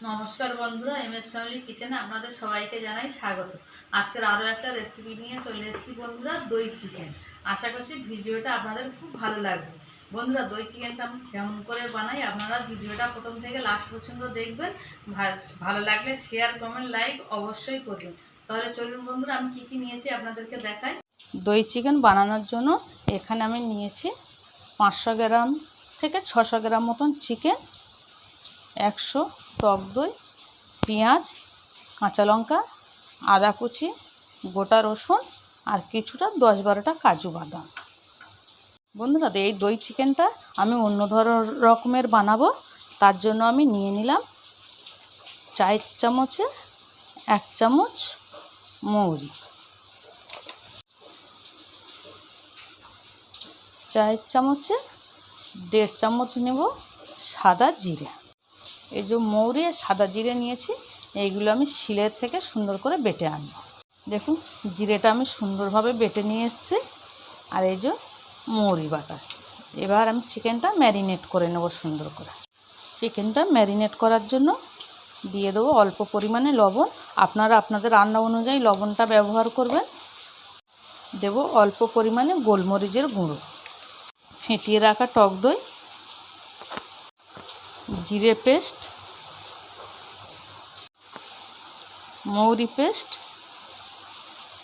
নমস্কার বন্ধুরা M S family কিচেনে আপনাদের সবাইকে জানাই স্বাগত। আজকের আরও একটা রেসিপি নিয়ে চলে এসেছি বন্ধুরা, দই চিকেন আশা করছি ভিডিওটা আপনাদের খুব ভালো লাগবে। বন্ধুরা, দই চিকেনটা আমি কেমন করে বানাই আপনারা ভিডিওটা প্রথম থেকে লাস্ট পর্যন্ত দেখবেন। ভালো লাগলে শেয়ার কমেন্ট লাইক অবশ্যই করবেন। তাহলে চলুন বন্ধুরা, আমি কি কি নিয়েছি আপনাদেরকে দেখাই। দই চিকেন বানানোর জন্য এখানে আমি নিয়েছি পাঁচশো গ্রাম থেকে ছশো গ্রাম মতন চিকেন একশো, টক দই, পেঁয়াজ, কাঁচা লঙ্কা, আদা কুচি, গোটা রসুন আর কিছুটা দশ বারোটা কাজু বাদাম। বন্ধুরা, এই দই চিকেনটা আমি অন্য ধর, রকমের বানাবো। তার জন্য আমি নিয়ে নিলাম চার চামচে এক চামচ মৌরি। চার চামচে দেড় চামচ নেব সাদা জিরে। এই যে মৌরি সাদা জিরে নিয়েছি, এইগুলো আমি শিলের থেকে সুন্দর করে বেটে আনব। দেখুন, জিরেটা আমি সুন্দরভাবে বেটে নিয়ে এসেছি, আর এই যে মৌরি বাটা। এবার আমি চিকেনটা ম্যারিনেট করে নেব সুন্দর করে। চিকেনটা ম্যারিনেট করার জন্য দিয়ে দেবো অল্প পরিমাণে লবণ। আপনারা আপনাদের রান্না অনুযায়ী লবণটা ব্যবহার করবেন। দেব অল্প পরিমাণে গোলমরিচের গুঁড়ো। ফেটিয়ে রাখা টক দই জিরে পেস্ট, মৌরি পেস্ট,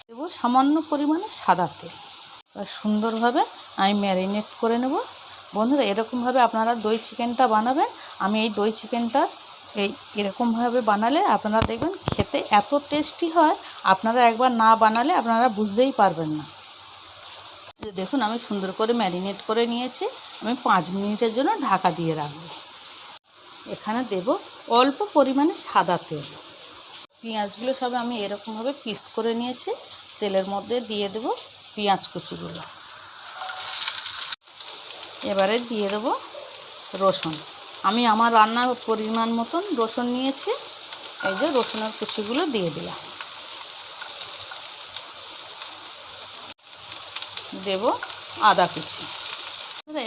দেব সামান্য পরিমাণে সাদা তেল। সুন্দরভাবে আমি ম্যারিনেট করে নেব। বন্ধুরা, এরকমভাবে আপনারা দই চিকেনটা বানাবেন। আমি এই দই চিকেনটা এই এরকমভাবে বানালে আপনারা দেখবেন খেতে এত টেস্টি হয়, আপনারা একবার না বানালে আপনারা বুঝতেই পারবেন না। দেখুন, আমি সুন্দর করে ম্যারিনেট করে নিয়েছি। আমি পাঁচ মিনিটের জন্য ঢাকা দিয়ে রাখব। এখানে দেব অল্প পরিমাণে সাদা তেল। পেঁয়াজগুলো সব আমি এরকমভাবে পিস করে নিয়েছি। তেলের মধ্যে দিয়ে দেব পেঁয়াজ কুচিগুলো। এবারে দিয়ে দেব রসুন। আমি আমার রান্নার পরিমাণ মতন রসুন নিয়েছি। এই যে রসুনের কুচিগুলো দিয়ে দিলাম। দেব আদা কুচি।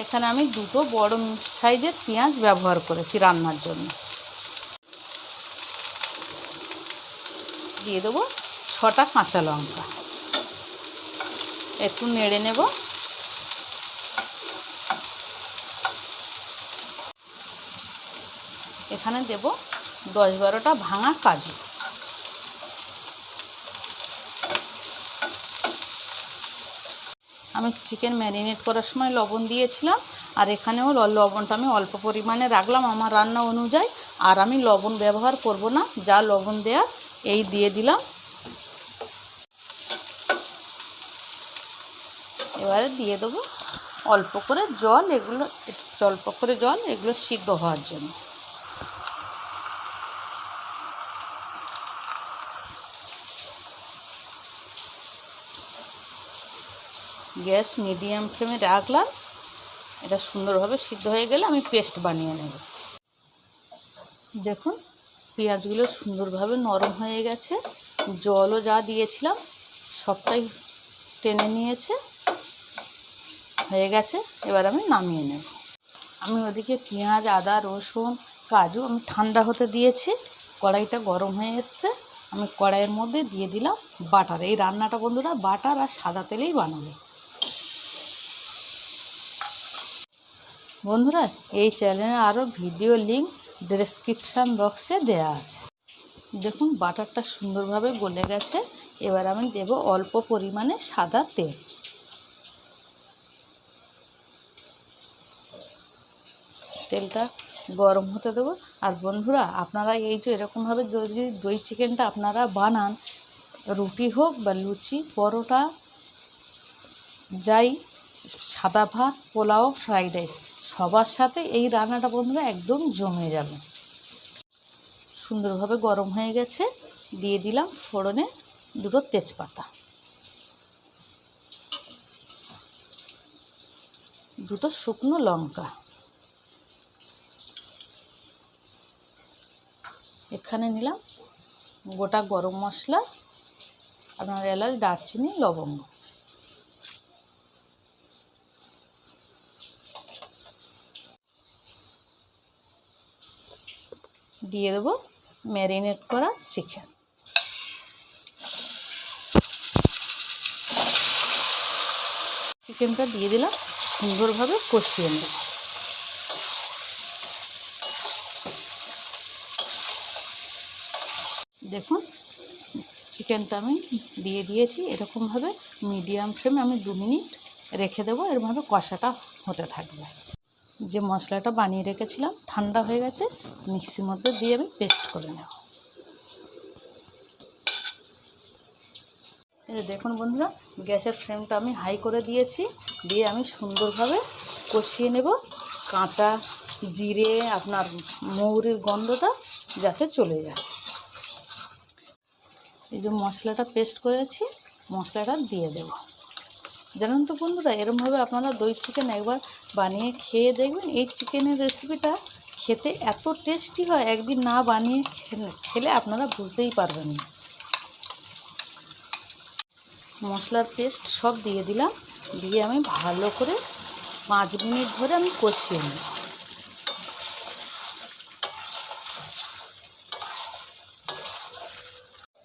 এখানে আমি দুটো বড় সাইজের পেঁয়াজ ব্যবহার করেছি রান্নার জন্য। দিয়ে দেবো ছটা কাঁচা লঙ্কা। একটু নেড়ে নেব। এখানে দেব দশ বারোটা ভাঙা কাজু। আমি চিকেন ম্যারিনেট করার সময় লবণ দিয়েছিলাম, আর এখানেও লবণটা আমি অল্প পরিমাণে রাখলাম আমার রান্না অনুযায়ী, আর আমি লবণ ব্যবহার করব না, যা লবণ দেয়া এই দিয়ে দিলাম। এবারে দিয়ে দেবো অল্প করে জল, এগুলো অল্প করে জল, এগুলো সিদ্ধ হওয়ার জন্য। গ্যাস মিডিয়াম ফ্লেমে রাখলাম। এটা সুন্দরভাবে সিদ্ধ হয়ে গেলে আমি পেস্ট বানিয়ে নেব। দেখুন, পেঁয়াজগুলো সুন্দরভাবে নরম হয়ে গেছে। জলও যা দিয়েছিলাম, সবটাই টেনে নিয়েছে। হয়ে গেছে, এবার আমি নামিয়ে নেব। আমি ওদিকে পেঁয়াজ, আদা, রসুন, কাজু আমি ঠান্ডা হতে দিয়েছি। কড়াইটা গরম হয়ে এসছে। আমি কড়াইয়ের মধ্যে দিয়ে দিলাম বাটার। এই রান্নাটা বন্ধুরা বাটার আর সাদা তেলেই বানাবে। বন্ধুরা, এই চ্যানেলে আরও ভিডিও লিঙ্ক ডেসক্রিপশান বক্সে দেওয়া আছে। দেখুন, বাটারটা সুন্দরভাবে গলে গেছে। এবার আমি দেব অল্প পরিমাণে সাদা তেল। তেলটা গরম হতে দেবো। আর বন্ধুরা, আপনারা এই যে এরকমভাবে যদি দই চিকেনটা আপনারা বানান, রুটি হোক বা লুচি, পরোটা, যাই, সাদা ভাত, পোলাও ফ্রাইড রাইস সবার সাথে এই রান্নাটা বন্ধুরা একদম জমে যাবে। সুন্দরভাবে গরম হয়ে গেছে, দিয়ে দিলাম ফোড়নে দুটো তেজপাতা। দুটো শুকনো লঙ্কা। এখানে নিলাম গোটা গরম মশলা, আপনার এলাচ, দারচিনি, লবঙ্গ। দিয়ে দেবো ম্যারিনেট করা চিকেন। চিকেনটা দিয়ে দিলাম, সুন্দরভাবে কষিয়ে নেব। দেখুন, চিকেনটা আমি দিয়ে দিয়েছি, এরকমভাবে মিডিয়াম ফ্লেমে আমি দু মিনিট রেখে দেবো, এরভাবে কষাটা হতে থাকবে। যে মশলাটা বানিয়ে রেখেছিলাম, ঠান্ডা হয়ে গেছে, মিক্সির মধ্যে দিয়ে আমি পেস্ট করে নেব। দেখুন বন্ধুরা, গ্যাসের ফ্লেমটা আমি হাই করে দিয়েছি, দিয়ে আমি সুন্দরভাবে কষিয়ে নেব কাঁচা জিরে, আপনার মৌরির গন্ধটা যাতে চলে যায়। এই যে মশলাটা পেস্ট করেছি, মশলাটা দিয়ে দেব। জানেন তো বন্ধুরা, এরমভাবে আপনারা দই চিকেন একবার বানিয়ে খেয়ে দেখবেন, এই চিকেনের রেসিপিটা খেতে এত টেস্টি হয়, একদিন না বানিয়ে খেলে- আপনারা বুঝতেই পারবেন না। মশলার পেস্ট সব দিয়ে দিলাম, দিয়ে আমি ভালো করে পাঁচ মিনিট ধরে আমি কষিয়ে নিই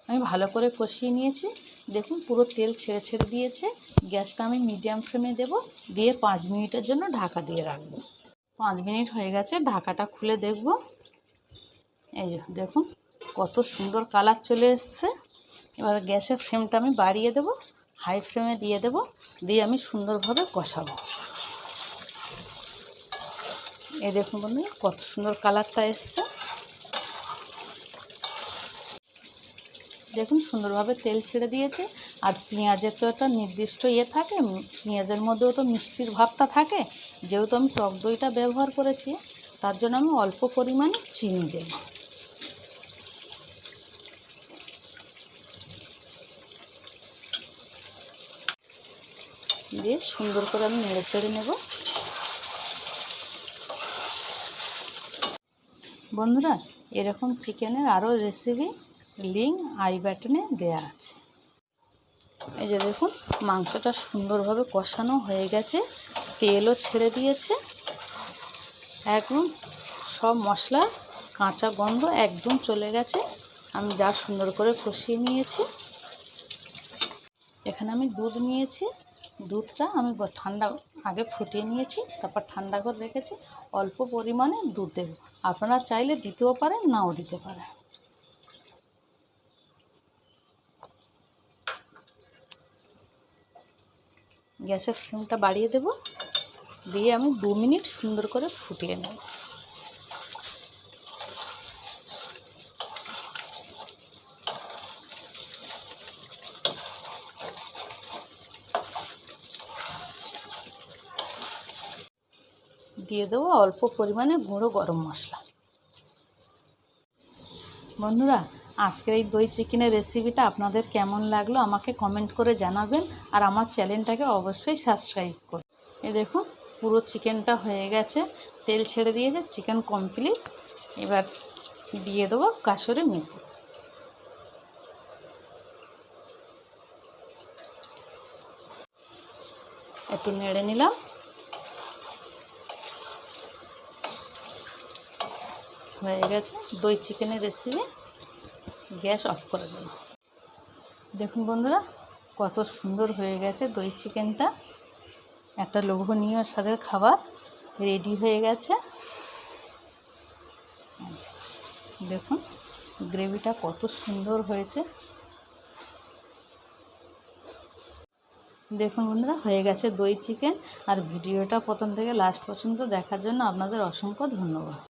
আমি ভালো করে কষিয়ে নিয়েছি, দেখুন পুরো তেল ছেড়ে ছেড়ে দিয়েছে। গ্যাসটা আমি মিডিয়াম ফ্লেমে দেব, দিয়ে পাঁচ মিনিটের জন্য ঢাকা দিয়ে রাখব। পাঁচ মিনিট হয়ে গেছে, ঢাকাটা খুলে দেখব। এই যে, দেখুন, কত সুন্দর কালার চলে এসছে। এবার গ্যাসের ফ্লেমটা আমি বাড়িয়ে দেব, হাই ফ্লেমে দিয়ে দেব, দিয়ে আমি সুন্দরভাবে কষাবো। এই দেখুন বন্ধু কত সুন্দর কালারটা এসছে। দেখুন, সুন্দরভাবে তেল ছেড়ে দিয়েছে। আর পেঁয়াজের তো একটা নির্দিষ্ট ইয়ে থাকে পেঁয়াজের মধ্যেও তো মিষ্টির ভাবটা থাকে। যেহেতু আমি টক দইটা ব্যবহার করেছি, তার জন্য আমি অল্প পরিমাণে চিনি দেব। দিয়ে সুন্দর করে আমি নেড়ে চেড়ে নেব। বন্ধুরা, এরকম চিকেনের আরও রেসিপি লিঙ্ক আই বাটনে দেয়া আছে। এই যে দেখুন, মাংসটা সুন্দরভাবে কষানো হয়ে গেছে, তেলও ছেড়ে দিয়েছে। একদম সব মশলা, কাঁচা গন্ধ একদম চলে গেছে। আমি যা সুন্দর করে কষিয়ে নিয়েছি। এখানে আমি দুধ নিয়েছি। দুধটা আমি ঠান্ডা আগে ফুটিয়ে নিয়েছি, তারপর ঠান্ডা করে রেখেছি। অল্প পরিমাণে দুধ দেবো। আপনারা চাইলে দিতেও পারেন, নাও দিতে পারেন। গ্যাসের ফ্লেমটা বাড়িয়ে দেব। দিয়ে আমি দু মিনিট সুন্দর করে ফুটিয়ে নেব। দিয়ে দেবো অল্প পরিমাণে গুঁড়ো গরম মশলা। বন্ধুরা আজকের এই দই চিকেনের রেসিপিটা আপনাদের কেমন লাগল আমাকে কমেন্ট করে জানাবেন আর আমার চ্যানেলটাকে অবশ্যই সাবস্ক্রাইব করুন। এ দেখুন, পুরো চিকেনটা হয়ে গেছে। তেল ছেড়ে দিয়েছে চিকেন কমপ্লিট এবার দিয়ে দেবো কাসুরি মেথি। একটু নেড়ে নিলাম। হয়ে গেছে দই চিকেনের রেসিপি গ্যাস অফ করে দেব দেখুন বন্ধুরা, কত সুন্দর হয়ে গেছে দই চিকেনটা। একটা লোভনীয় স্বাদের খাবার, রেডি হয়ে গেছে। দেখুন, গ্রেভিটা কত সুন্দর হয়েছে। দেখুন বন্ধুরা, হয়ে গেছে দই চিকেন। আর ভিডিওটা প্রথম থেকে লাস্ট পর্যন্ত দেখার জন্য আপনাদের অসংখ্য ধন্যবাদ।